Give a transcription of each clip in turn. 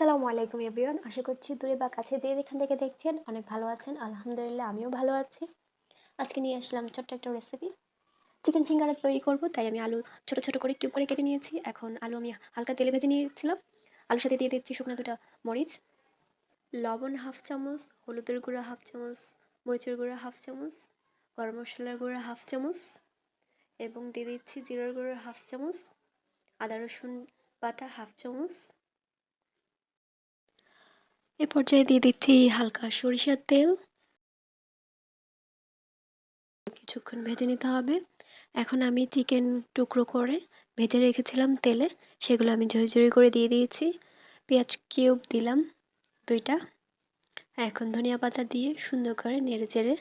আসসালামু আলাইকুম এভরিওয়ান। আশা করছি দূরে বা কাছে দিয়ে যেখান থেকে দেখছেন অনেক ভালো আছেন। আলহামদুলিল্লাহ, আমিও ভালো আছি। আজকে নিয়ে আসলাম ছোট্ট একটা রেসিপি চিকেন সিঙ্গারা তৈরি করব, তাই আমি আলু ছোট ছোট করে কিউব করে কেটে নিয়েছি। এখন আলু আমি হালকা তেলে ভেজে নিয়েছিলাম। আলুর সাথে দিয়ে দিচ্ছি শুকনো দুটা মরিচ। লবণ হাফ চামচ, হলুদের গুঁড়া হাফ চামচ, মরিচের গুঁড়া হাফ চামচ, গরম মশলার গুঁড়া হাফ চামচ এবং দিয়ে দিচ্ছি জিরার গুঁড়া হাফ চামচ, আদা রসুন বাটা হাফ চামচ এ পর্যায়ে দিয়ে দিচ্ছি হালকা সরিষার তেল। কিছুক্ষণ ভেজে নিতে হবে। এখন আমি চিকেন টুকরো করে ভেজে রেখেছিলাম তেলে। সেগুলো আমি ঝরি করে দিয়ে দিয়েছি। পেঁয়াজ কিউব দিলাম দুইটা। এখন ধনিয়া পাতা দিয়ে সুন্দর করে নেড়ে চেড়ে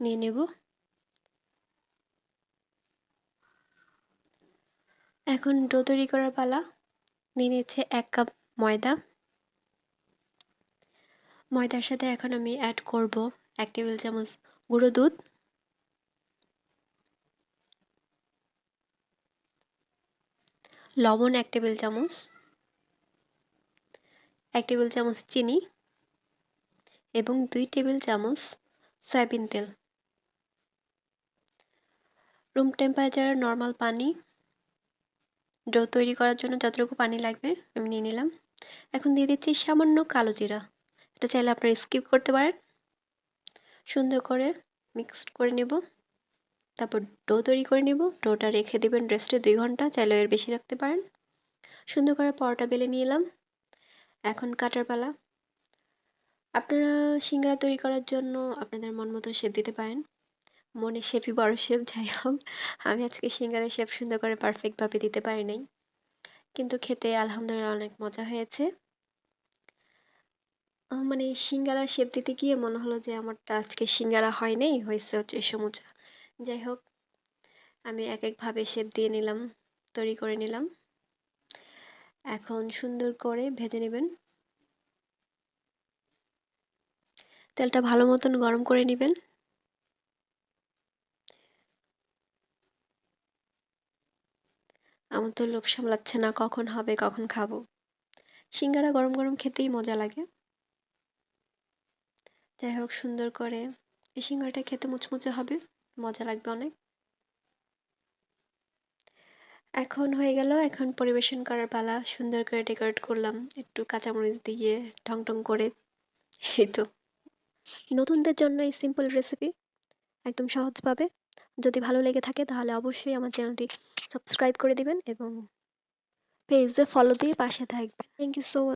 নিয়ে নেব। এখন ডো তৈরি করার পালা। নিয়ে নিচ্ছে এক কাপ ময়দা। ময়দার সাথে এখন আমি অ্যাড করব এক টেবিল চামচ গুঁড়ো দুধ। লবণ এক টেবিল চামচ। এক টেবিল চামচ চিনি। এবং দুই টেবিল চামচ সয়াবিন তেল। রুম টেম্পারেচারে নর্মাল পানি। ডো তৈরি করার জন্য যতটুকু পানি লাগবে আমি নিয়ে নিলাম। এখন দিয়ে দিচ্ছি সামান্য কালো জিরা। এটা চাইলে আপনারা স্কিপ করতে পারেন। সুন্দর করে মিক্সড করে নেব। তারপর ডো তৈরি করে নেব। ডোটা রেখে দেবেন রেস্টে দুই ঘণ্টা। চাইলে এর বেশি রাখতে পারেন। সুন্দর করে পরোটা বেলে নিয়ে এলাম। এখন কাটার পালা। আপনারা সিঙ্গারা তৈরি করার জন্য আপনাদের মন মতো শেপ দিতে পারেন। মনে শেপই বড় শেপ যাই হোক। আমি আজকে সিঙ্গারা শেপ সুন্দর করে পারফেক্টভাবে দিতে পারি নাই। কিন্তু খেতে আলহামদুলিল্লাহ অনেক মজা হয়েছে। মানে সিঙ্গারা শেপ দিতে গিয়ে মনে হলো যে আমারটা আজকে সিঙ্গারা হয় নাই, হয়েছে হচ্ছে সমুচা। যাই হোক, আমি এক একভাবে শেপ দিয়ে নিলাম, তৈরি করে নিলাম। এখন সুন্দর করে ভেজে নেবেন। তেলটা ভালো মতন গরম করে নেবেন। আমার তো লোভ সামলাচ্ছে না কখন হবে, কখন খাব। সিঙ্গারা গরম গরম খেতেই মজা লাগে। যাই হোক, সুন্দর করে এই সিঙ্গারাটা খেতে মুচমুচে হবে, মজা লাগবে অনেক। এখন হয়ে গেল, এখন পরিবেশন করার পালা, সুন্দর করে ডেকোরেট করলাম, একটু কাঁচামরিচ দিয়ে ঢং ঢং করে, এই তো। নতুনদের জন্য এই সিম্পল রেসিপি একদম সহজভাবে যদি ভালো লেগে থাকে, তাহলে অবশ্যই আমার চ্যানেলটি সাবস্ক্রাইব করে দিবেন এবং পেজে ফলো দিয়ে পাশে থাকবেন। Thank you so much